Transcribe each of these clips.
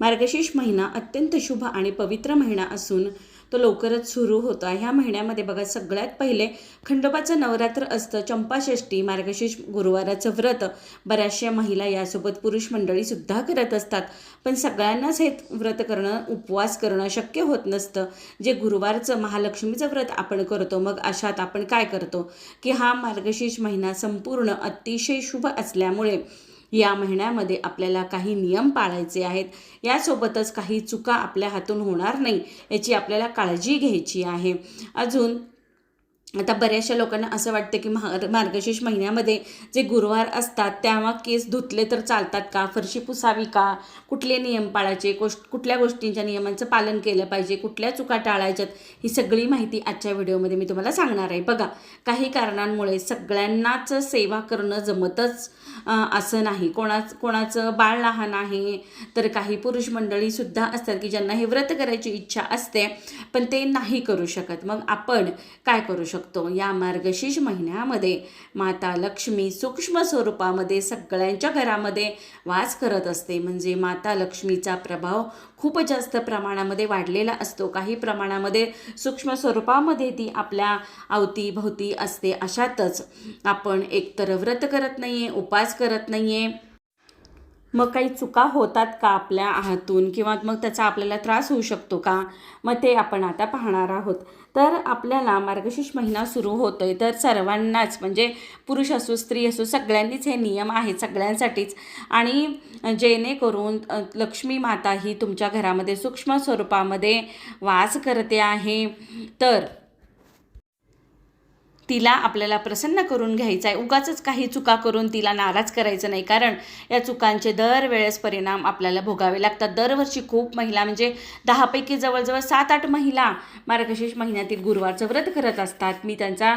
मार्गशीर्ष महिना अत्यंत शुभ आणि पवित्र महिना असून तो लवकरच सुरू होतो. ह्या महिन्यामध्ये बघा सगळ्यात पहिले खंडोबाचं नवरात्र असतं. चंपाषष्ठी मार्गशीर्ष गुरुवाराचं व्रत. बऱ्याचशा महिला यासोबत पुरुष मंडळीसुद्धा करत असतात. पण सगळ्यांनाच हे व्रत करणं उपवास करणं शक्य होत नसतं. जे गुरुवारचं महालक्ष्मीचं व्रत आपण करतो मग अशात आपण काय करतो? की हा मार्गशीर्ष महिना संपूर्ण अतिशय शुभ असल्यामुळे या महिन्यामध्ये आपल्याला काही नियम पाळायचे आहेत. यासोबतच काही चुका आपल्या हातून होणार नाही याची आपल्याला काळजी घ्यायची आहे. अजून आता बऱ्याचशा लोकांना असं वाटतं की मार मार्गशीर्ष महिन्यामध्ये जे गुरुवार असतात तेव्हा केस धुतले तर चालतात का? फरशी पुसावी का? कुठले नियम पाळायचे? गोष्ट कुठल्या गोष्टींच्या नियमांचं पालन केलं पाहिजे? कुठल्या चुका टाळायच्यात? ही सगळी माहिती आजच्या व्हिडिओमध्ये मी तुम्हाला सांगणार आहे. बघा काही कारणांमुळे सगळ्यांनाच सेवा करणं जमतच असं नाही. कोणाच कोणाचं बाळ लहान आहे तर काही पुरुष मंडळीसुद्धा असतात की ज्यांना हे व्रत करायची इच्छा असते पण ते नाही करू शकत. मग आपण काय करू शकतो? या मार्गशीर्ष महिन्यामध्ये माता लक्ष्मी सूक्ष्म स्वरूपामध्ये सगळ्यांच्या घरामध्ये वास करत असते. म्हणजे माता लक्ष्मीचा प्रभाव खूप जास्त प्रमाणामध्ये वाढलेला असतो. काही प्रमाणामध्ये सूक्ष्म स्वरूपामध्ये ती आपल्या अवतीभोवती असते. अशातच आपण एकतर व्रत करत नाही आहे उपास करत नाही आहे मग काही चुका होतात का आपल्या हातून किंवा मग त्याचा आपल्याला त्रास होऊ शकतो का? मग ते आपण आता पाहणार आहोत. तर आपल्याला मार्गशीर्ष महिना सुरू होतो आहे तर सर्वांनाच म्हणजे पुरुष असो स्त्री असो सगळ्यांनीच हे नियम आहेत सगळ्यांसाठीच. आणि जेणेकरून लक्ष्मी माता ही तुमच्या घरामध्ये सूक्ष्म स्वरूपामध्ये वास करते आहे. तर तिला आपल्याला प्रसन्न करून घ्यायचं आहे उगाच काही चुका करून तिला नाराज करायचं नाही. कारण या चुकांचे दरवेळेस परिणाम आपल्याला भोगावे लागतात. दरवर्षी खूप महिला म्हणजे दहापैकी जवळजवळ सात आठ महिला मार्गशीर्ष महिन्यातील गुरुवारचं व्रत करत असतात. मी त्यांचा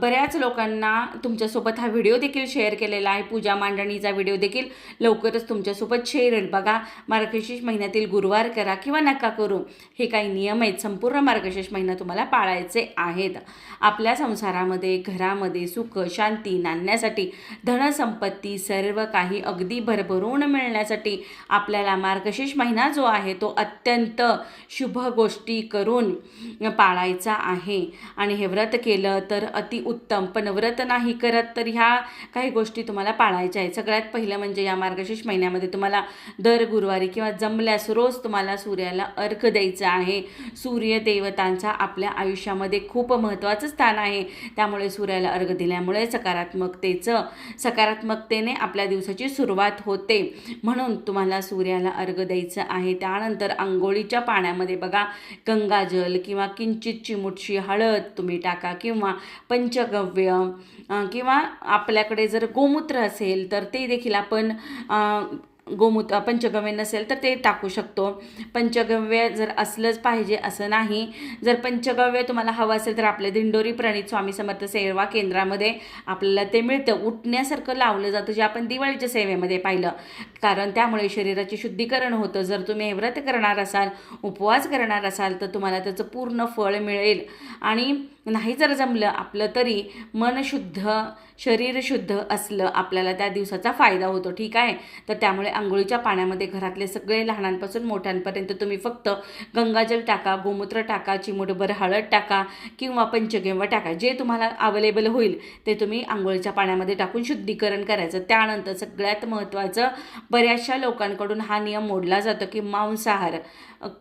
बऱ्याच लोकांना तुमच्यासोबत हा व्हिडिओ देखील शेअर केलेला आहे. पूजा मांडणीचा व्हिडिओ देखील लवकरच तुमच्यासोबत शेअर होईल. बघा मार्गशीर्ष महिन्यातील गुरुवार करा किंवा नका करू हे काही नियम आहेत. संपूर्ण मार्गशीर्ष महिना तुम्हाला पाळायचे आहेत. आपल्या संसारामध्ये घरामध्ये सुख शांती नांदण्यासाठी धनसंपत्ती सर्व काही अगदी भरभरून मिळण्यासाठी आपल्याला मार्गशीर्ष महिना जो आहे तो अत्यंत शुभ गोष्टी करून पाळायचा आहे. आणि हे व्रत केलं तर अतिउत्तम पण व्रत नाही करत तर ह्या काही गोष्टी तुम्हाला पाळायच्या आहेत. सगळ्यात पहिलं म्हणजे या मार्गशीर्ष महिन्यामध्ये तुम्हाला दर गुरुवारी किंवा जमल्यास रोज तुम्हाला सूर्याला अर्घ द्यायचं आहे. सूर्यदेवतांचा आपल्या आयुष्यामध्ये खूप महत्त्वाचं स्थान आहे. त्यामुळे सूर्याला अर्घ दिल्यामुळे सकारात्मकतेचं सकारात्मकतेने आपल्या दिवसाची सुरुवात होते. म्हणून तुम्हाला सूर्याला अर्घ द्यायचं आहे. त्यानंतर आंघोळीच्या पाण्यामध्ये बघा गंगाजल किंवा किंचित चिमुटशी हळद तुम्ही टाका किंवा पंचगव्य किंवा आपल्याकडे जर गोमूत्र असेल तर ते देखील आपण गोमूत गोमूत्र पंचगव्य नसेल तर ते टाकू शकतो. पंचगव्य जर असलंच पाहिजे असं नाही जर पंचगव्य तुम्हाला हवं असेल तर आपल्या दिंडोरी प्रणित स्वामी समर्थ सेवा केंद्रामध्ये आपल्याला ते मिळतं. उठण्यासारखं लावलं जातं जे आपण दिवाळीच्या सेवेमध्ये पाहिलं. कारण त्यामुळे शरीराचे शुद्धीकरण होतं. जर तुम्ही व्रत करणार असाल उपवास करणार असाल तर तुम्हाला त्याचं पूर्ण फळ मिळेल. आणि नाही जर जमलं आपलं तरी मन शुद्ध शरीर शुद्ध असलं आपल्याला त्या दिवसाचा फायदा होतो ठीक आहे? तर त्यामुळे आंघोळीच्या पाण्यामध्ये घरातले सगळे लहानांपासून मोठ्यांपर्यंत तुम्ही फक्त गंगाजल टाका गोमूत्र टाका चिमुटभर हळद टाका किंवा पंचगेंवा टाका. जे तुम्हाला अवेलेबल होईल ते तुम्ही आंघोळीच्या पाण्यामध्ये टाकून शुद्धीकरण करायचं. त्यानंतर सगळ्यात महत्त्वाचं बऱ्याचशा लोकांकडून हा नियम मोडला जातो की मांसाहार.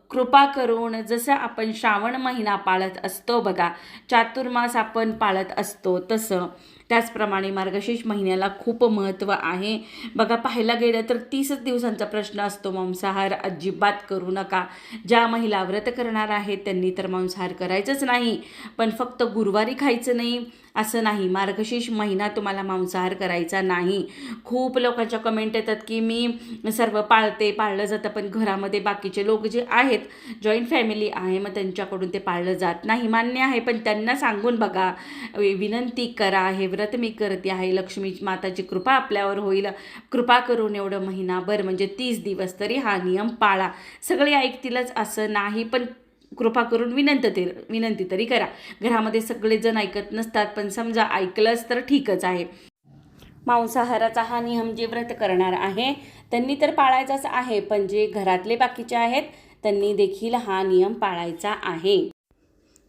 कृपा करून जसं आपण श्रावण महिना पाळत असतो बघा चातुर्मास आपण पाळत असतो तसं. त्याचप्रमाणे मार्गशीर्ष महिन्याला खूप महत्त्व आहे. बघा पाहायला गेलं तर तीसच दिवसांचा प्रश्न असतो मांसाहार अजिबात करू नका. ज्या महिला व्रत करणार आहेत त्यांनी तर मांसाहार करायचंच नाही. पण फक्त गुरुवारी खायचं नाही असं नाही. मार्गशीर्ष महिना तुम्हाला मांसाहार करायचा नाही. खूप लोकांच्या कमेंट येतात की मी सर्व पाळते पाळलं जातं पण घरामध्ये बाकीचे लोक जे आहेत जॉईंट फॅमिली आहे मग त्यांच्याकडून ते पाळलं जात नाही. मान्य आहे पण त्यांना सांगून बघा विनंती करा हे व्रत मी करते आहे. लक्ष्मी माताची कृपा आपल्यावर होईल. कृपा करून एवढं महिनाभर म्हणजे तीस दिवस तरी हा नियम पाळा. सगळे ऐकतीलच असं नाही पण कृपा करून विनंती तरी विनंती तरी करा. घरामध्ये सगळेजण ऐकत नसतात पण समजा ऐकलंच तर ठीकच आहे. मांसाहाराचा हा नियम जे व्रत करणार आहे त्यांनी तर पाळायचाच आहे पण जे घरातले बाकीचे आहेत त्यांनी देखील हा नियम पाळायचा आहे.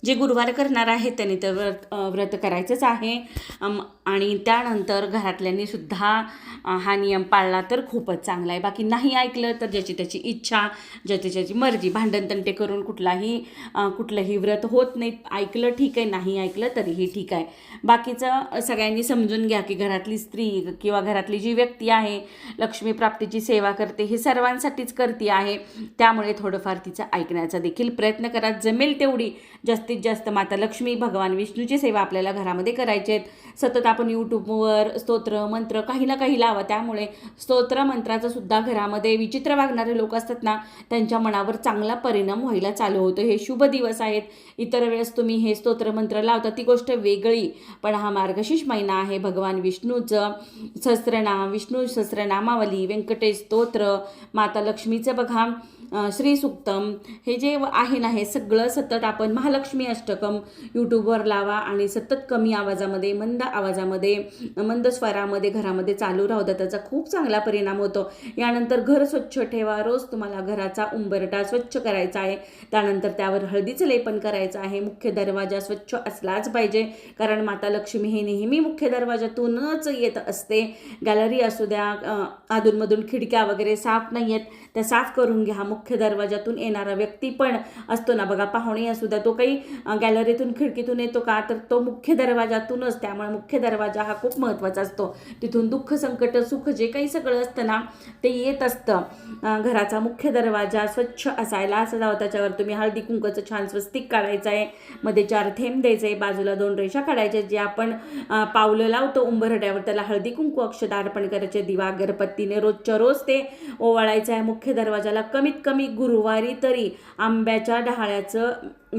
जे गुरुवार करणार आहेत त्यांनी तर व्रत व्रत करायचंच आहे. आणि त्यानंतर घरातल्यांनी सुद्धा हा नियम पाळला तर खूपच चांगला आहे. बाकी नाही ऐकलं तर ज्याची त्याची इच्छा ज्याची त्याची मर्जी भांडणतंटे करून कुठलाही कुठलंही व्रत होत नाही. ऐकलं ठीक आहे नाही ऐकलं तरीही ठीक आहे. बाकीचं सगळ्यांनी समजून घ्या की घरातली स्त्री किंवा घरातली जी व्यक्ती आहे लक्ष्मी प्राप्तीची सेवा करते हे सर्वांसाठीच करते आहे. त्यामुळे थोडंफार तिचं ऐकण्याचा देखील प्रयत्न करा. जमेल तेवढी. जास्तीत जास्त माता लक्ष्मी भगवान विष्णूची सेवा आपल्याला घरामध्ये करायची आहेत. सतत आपण यूट्यूबवर स्तोत्र मंत्र काही ना काही लावा. त्यामुळे स्तोत्र मंत्राचं सुद्धा घरामध्ये विचित्र वागणारे लोक असतात ना त्यांच्या मनावर चांगला परिणाम व्हायला चालू होतो. हे शुभ दिवस आहेत. इतर वेळेस तुम्ही हे स्तोत्र मंत्र लावता ती गोष्ट वेगळी. पण हा मार्गशीर्ष महिना आहे. भगवान विष्णूचं सहस्रनाम विष्णू सहस्रनामावली व्यंकटेश स्तोत्र माता लक्ष्मीचं बघा. श्रीसुक्तम हे जे आहे ना हे सगळं सतत आपण महालक्ष्मी अष्टकम यूट्यूबवर लावा आणि सतत कमी आवाजामध्ये मंद आवाजामध्ये मंद स्वरामध्ये घरामध्ये चालू राहू द्या. त्याचा खूप चांगला परिणाम होतो. यानंतर घर स्वच्छ ठेवा. रोज तुम्हाला घराचा उंबरटा स्वच्छ करायचा आहे. त्यानंतर त्यावर हळदीचं लेपन करायचं आहे. मुख्य दरवाजा स्वच्छ असलाच पाहिजे. कारण माता लक्ष्मी हे नेहमी मुख्य दरवाजातूनच येत असते. गॅलरी असू द्या अधूनमधून खिडक्या वगैरे साफ नाही आहेत त्या साफ करून घ्या. मुख्य दरवाजातून येणारा व्यक्ती पण असतो ना. बघा पाहुणे असू तो काही गॅलरीतून खिडकीतून येतो का? तर तो मुख्य दरवाजातूनच त्यामुळे मुख्य दरवाजा हा खूप महत्त्वाचा असतो. तिथून दुःख संकट सुख जे काही सगळं असतं ना ते येत असतं. घराचा मुख्य दरवाजा स्वच्छ असायला असं जावं त्याच्यावर तुम्ही हळदी कुंकचं छान स्वस्तिक काढायचं आहे. मध्ये चार थेंब द्यायचं आहे. बाजूला दोन रेषा काढायच्या जे आपण पावलं लावतो उंबरड्यावर त्याला हळदी कुंकू अक्षदा अर्पण करायचे. दिवा अगरबत्तीने रोजच्या रोज ते ओवाळायचं आहे. मुख्य दरवाजाला कमीत कमी गुरुवारी तरी आंब्याच्या डहाळ्याचं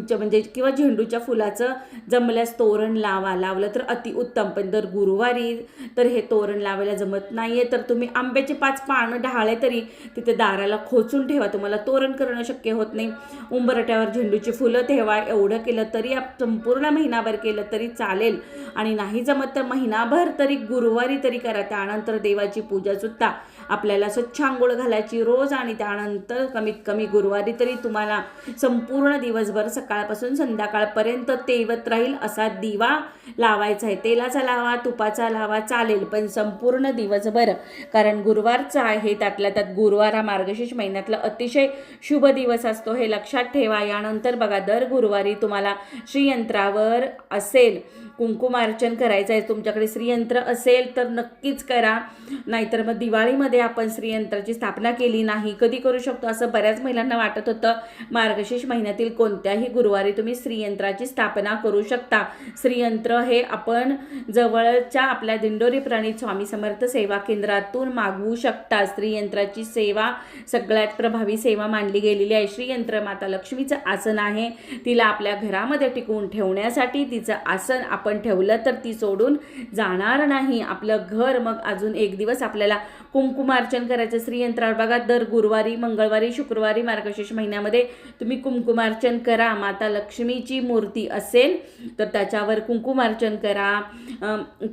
च- म्हणजे किंवा झेंडूच्या फुलाचं जमल्यास तोरण लावा. लावलं तर अतिउत्तम पण दर गुरुवारी तर हे तोरण लावायला जमत नाही आहे तर तुम्ही आंब्याचे पाच पानं डहाळे तरी तिथे दाराला खोचून ठेवा. तुम्हाला तोरण करणं शक्य होत नाही. उंबरट्यावर झेंडूची फुलं ठेवा. एवढं केलं तरी आप- संपूर्ण महिनाभर केलं तरी चालेल. आणि नाही जमत तर महिनाभर तरी गुरुवारी तरी करा. त्यानंतर देवाची पूजासुद्धा आपल्याला स्वच्छ आंघोळ घालायची रोज आणि त्यानंतर कमीत कमी गुरुवारी तरी तुम्हाला संपूर्ण दिवसभर सकाळपासून संध्याकाळपर्यंत तेवत राहील असा दिवा लावायचा आहे. तेलाचा लावा तुपाचा लावा चालेल पण संपूर्ण दिवसभर. कारण गुरुवारचा आहे त्यातल्या त्यात गुरुवार हा मार्गशीर्ष महिन्यातला अतिशय शुभ दिवस असतो. हे लक्षात ठेवा. यानंतर बघा दर गुरुवारी तुम्हाला श्रीयंत्रावर असेल कुंकुमार्चन करायचं आहे तुमच्याकडे श्रीयंत्र असेल तर नक्कीच करा. नाहीतर मग दिवाळीमध्ये आपण श्रीयंत्राची स्थापना केली नाही कधी करू शकतो? असं बऱ्याच महिलांना वाटत होतं. मार्गशीर्ष महिन्यातील कोणत्याही गुरुवारी तुम्ही श्रीयंत्राची स्थापना करू शकता. श्रीयंत्र हे आपण जवळच्या आपल्या दिंडोरी प्रणित स्वामी समर्थ सेवा केंद्रातून मागवू शकता. श्रीयंत्राची सेवा सगळ्यात प्रभावी सेवा मानली गेलेली आहे. श्रीयंत्र माता लक्ष्मीचं आसन आहे. तिला आपल्या घरामध्ये टिकवून ठेवण्यासाठी तिचं आसन आपण ठेवलं तर ती सोडून जाणार नाही. आपलं घर मग अजून एक दिवस आपल्याला कुंकुमार्चन करायचं. श्रीयंत्रावर बघा दर गुरुवारी मंगळवारी शुक्रवारी मार्गशीर्ष महिन्यामध्ये तुम्ही कुंकुमार्चन करा. माता लक्ष्मीची मूर्ती असेल तर त्याच्यावर कुंकुमार्चन करा.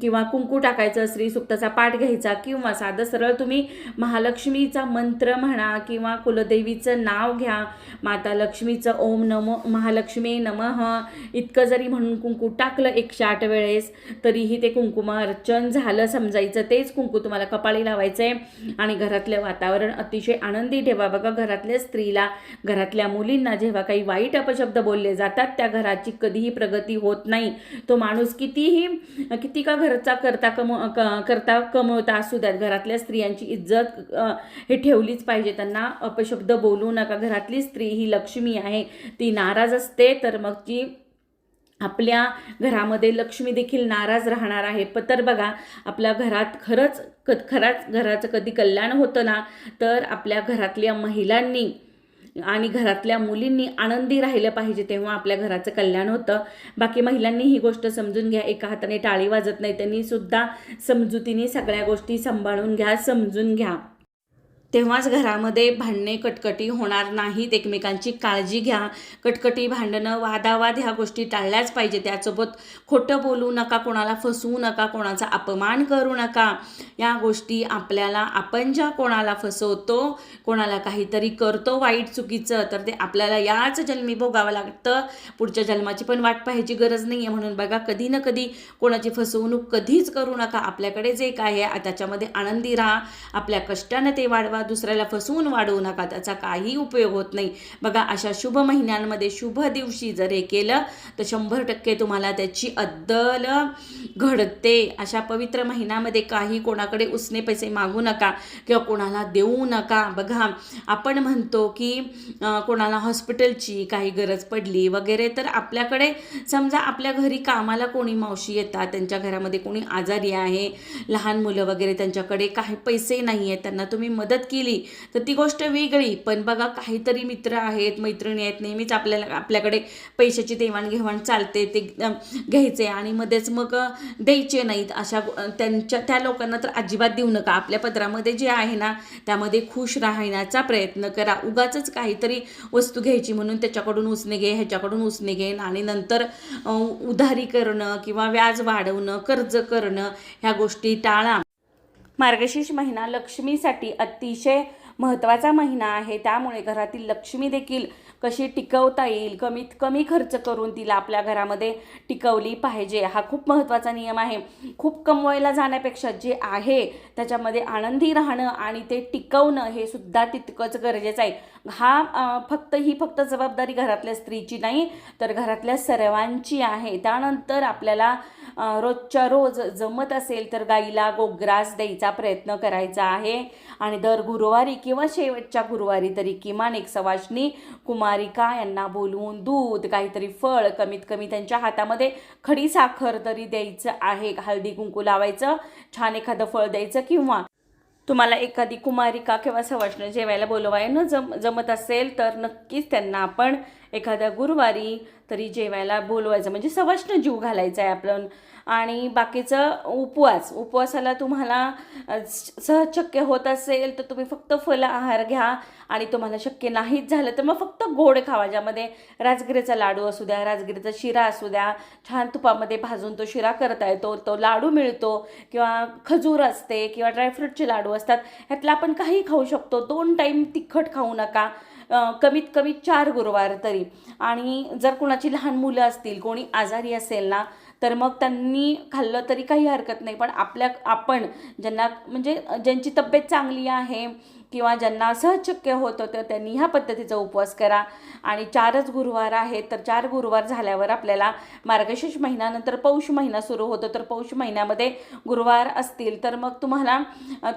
किंवा कुंकू टाकायचं श्री सुक्ताचा पाठ घ्यायचा किंवा साधं सरळ तुम्ही महालक्ष्मीचा मंत्र म्हणा किंवा कुलदेवीचं नाव घ्या. माता लक्ष्मीचं ओम नमो महालक्ष्मी नमः. इतकं जरी म्हणून कुंकू टाकलं एकशे आठ वेळेस तरीही ते कुंकुमार्चन झालं समजायचं तेच कुंकू तुम्हाला कपाळी लावायचं आहे आणि घरातलं वातावरण अतिशय आनंदी ठेवा. बघा घरातल्या स्त्रीला घरातल्या मुलींना जेव्हा काही वाईट अपशब्द बोलले जातात त्या घराची कधीही प्रगती होत नाही. तो माणूस कितीही किती का घरचा करता कम क- करता कमवता असू द्यात घरातल्या स्त्रियांची इज्जत हे ठेवलीच पाहिजे. त्यांना अपशब्द बोलू नका. घरातली स्त्री ही लक्ष्मी आहे. ती नाराज असते तर मग ती आपल्या घरामध्ये लक्ष्मी देखील नाराज राहणार आहे. प तर बघा आपल्या घरात खरंच क खराच घराचं कधी कल्याण होतं ना तर आपल्या घरातल्या महिलांनी आणि घरातल्या मुलींनी आनंदी राहिलं पाहिजे तेव्हा आपल्या घराचं कल्याण होतं. बाकी महिलांनी ही गोष्ट समजून घ्या. एका हाताने टाळी वाजत नाही. त्यांनी सुद्धा समजुतीने सगळ्या गोष्टी सांभाळून घ्या समजून घ्या. तेव्हाच घरामध्ये भांडणे कटकटी होणार नाहीत. एकमेकांची काळजी घ्या. कटकटी भांडणं वादावाद ह्या गोष्टी टाळल्याच पाहिजे. त्यासोबत खोटं बोलू नका कोणाला फसवू नका कोणाचा अपमान करू नका. या गोष्टी आपल्याला आपण ज्या कोणाला फसवतो कोणाला काहीतरी करतो वाईट चुकीचं तर ते आपल्याला याच जन्मी भोगावं लागतं. पुढच्या जन्माची पण वाट पाहायची गरज नाही आहे म्हणून बघा कधी ना कधी कोणाची फसवणूक कधीच करू नका. आपल्याकडे जे काय आहे त्याच्यामध्ये आनंदी राहा. आपल्या कष्टानं ते वाढवा. दुसऱ्याला फसवून वाढवू नका त्याचा काही उपयोग होत नाही. बघा अशा शुभ महिन्यांमध्ये शुभ दिवशी जर हे केलं तर शंभर टक्के तुम्हाला त्याची अद्दल घडते. अशा पवित्र महिन्यामध्ये काही कोणाकडे उसने पैसे मागू नका किंवा कोणाला देऊ नका. बघा आपण म्हणतो की कोणाला हॉस्पिटलची काही गरज पडली वगैरे तर आपल्याकडे समजा आपल्या घरी कामाला कोणी मावशी येतात त्यांच्या घरामध्ये कोणी आजारी आहे लहान मुलं वगैरे त्यांच्याकडे काही पैसे नाही आहेत त्यांना तुम्ही मदत केली तर ती गोष्ट वेगळी. पण बघा काहीतरी मित्र आहेत मैत्रिणी आहेत नेहमीच आपल्याला आपल्याकडे पैशाची देवाणघेवाण चालते ते घ्यायचे आणि मध्येच मग द्यायचे नाहीत. अशा त्यांच्या त्या लोकांना तर अजिबात देऊ नका. आपल्या पत्रामध्ये जे आहे ना त्यामध्ये खुश राहण्याचा प्रयत्न करा. उगाच काहीतरी वस्तू घ्यायची म्हणून त्याच्याकडून उसने घे ह्याच्याकडून उसने घे आणि नंतर उधारी करणं किंवा व्याज वाढवणं कर्ज करणं ह्या गोष्टी टाळा. मार्गशीर्ष महिना लक्ष्मीसाठी अतिशय महत्त्वाचा महिना आहे. त्यामुळे घरातील लक्ष्मी देखील कशी टिकवता येईल कमीत कमी खर्च करून तिला आपल्या घरामध्ये टिकवली पाहिजे हा खूप महत्त्वाचा नियम आहे. खूप कमवायला जाण्यापेक्षा जे आहे त्याच्यामध्ये आनंदी राहणं आणि ते टिकवणं हे सुद्धा तितकंच गरजेचं आहे. हा फक्त ही फक्त जबाबदारी घरातल्या स्त्रीची नाही तर घरातल्या सर्वांची आहे. त्यानंतर आपल्याला रोजच्या रोज जमत असेल तर गाईला गोग्रास द्यायचा प्रयत्न करायचा आहे. आणि दर गुरुवारी किंवा शेवटच्या गुरुवारी तरी किमान एक सवाशनी कुमारिका यांना बोलवून दूध काहीतरी फळ कमीत कमी त्यांच्या हातामध्ये खडी साखर तरी द्यायचं आहे. हळदी कुंकू लावायचं छान एखादं फळ द्यायचं किंवा तुम्हाला एखादी कुमारिका किंवा सवाष्ण जेवायला बोलवायनं जम जमत असेल तर नक्कीच त्यांना आपण एखाद्या गुरुवारी तरी जेवायला बोलवायचं. म्हणजे सवष्ण जीव घालायचा आहे आपण. आणि बाकीचं उपवास उपवासाला तुम्हाला सहज शक्य होत असेल तर तुम्ही फक्त फल आहार घ्या. आणि तुम्हाला शक्य नाहीच झालं तर मग फक्त गोड खावा ज्यामध्ये राजगिरीचा लाडू असू द्या राजगिरीचा शिरा असू द्या. छान तुपामध्ये भाजून तो शिरा करता येतो तो लाडू मिळतो. किंवा खजूर असते किंवा ड्रायफ्रूटचे लाडू असतात. ह्यातला आपण काही खाऊ शकतो. दोन टाईम तिखट खाऊ नका. कमीत कमी चार गुरुवार तरी. आणि जर कुणाची लहान मुलं असतील कोणी आजारी असेल ना तर मग त्यांनी खाल्लं तरी काही हरकत नाही. पण आपल्या आपण ज्यांना म्हणजे ज्यांची तब्येत चांगली आहे किंवा ज्यांना सहज शक्य होत होतं त्यांनी ह्या पद्धतीचा उपवास करा. आणि चारच गुरुवार आहेत तर चार गुरुवार झाल्यावर आपल्याला मार्गशीर्ष महिन्यानंतर पौष महिना सुरू होतो. तर पौष महिन्यामध्ये गुरुवार असतील तर मग तुम्हाला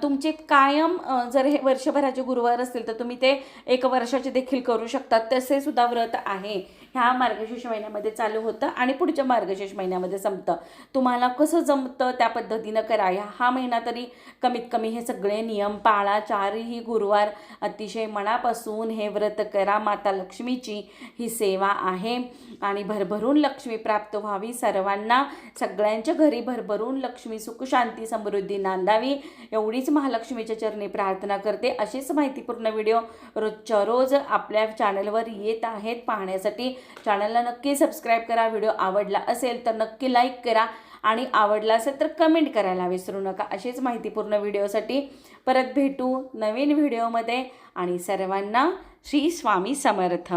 तुमचे कायम जर हे वर्षभराचे गुरुवार असतील तर तुम्ही ते एक वर्षाचे देखील करू शकतात तसे सुद्धा व्रत आहे. ह्या मार्गशीर्ष महिन्यामध्ये चालू होतं आणि पुढच्या मार्गशीर्ष महिन्यामध्ये संपतं. तुम्हाला कसं जमतं त्या पद्धतीनं करा. ह्या हा महिना तरी कमीत कमी हे सगळे नियम पाळा. चारही गुरुवार अतिशय मनापासून हे व्रत करा. माता लक्ष्मीची ही सेवा आहे आणि भरभरून लक्ष्मी प्राप्त व्हावी. सर्वांना सगळ्यांच्या घरी भरभरून लक्ष्मी सुखशांती समृद्धी नांदावी. एवढीच महालक्ष्मीच्या चरणी प्रार्थना करते. अशीच माहितीपूर्ण व्हिडिओ रोजच्या रोज आपल्या चॅनलवर येत आहेत पाहण्यासाठी. चॅनलला नक्की सबस्क्राईब करा व्हिडिओ आवडला असेल तर नक्की लाईक करा आणि आवडला असेल तर कमेंट करायला विसरू नका. अशीच माहितीपूर्ण व्हिडिओसाठी परत भेटू नवीन व्हिडिओमध्ये. आणि सर्वांना श्री स्वामी समर्थ.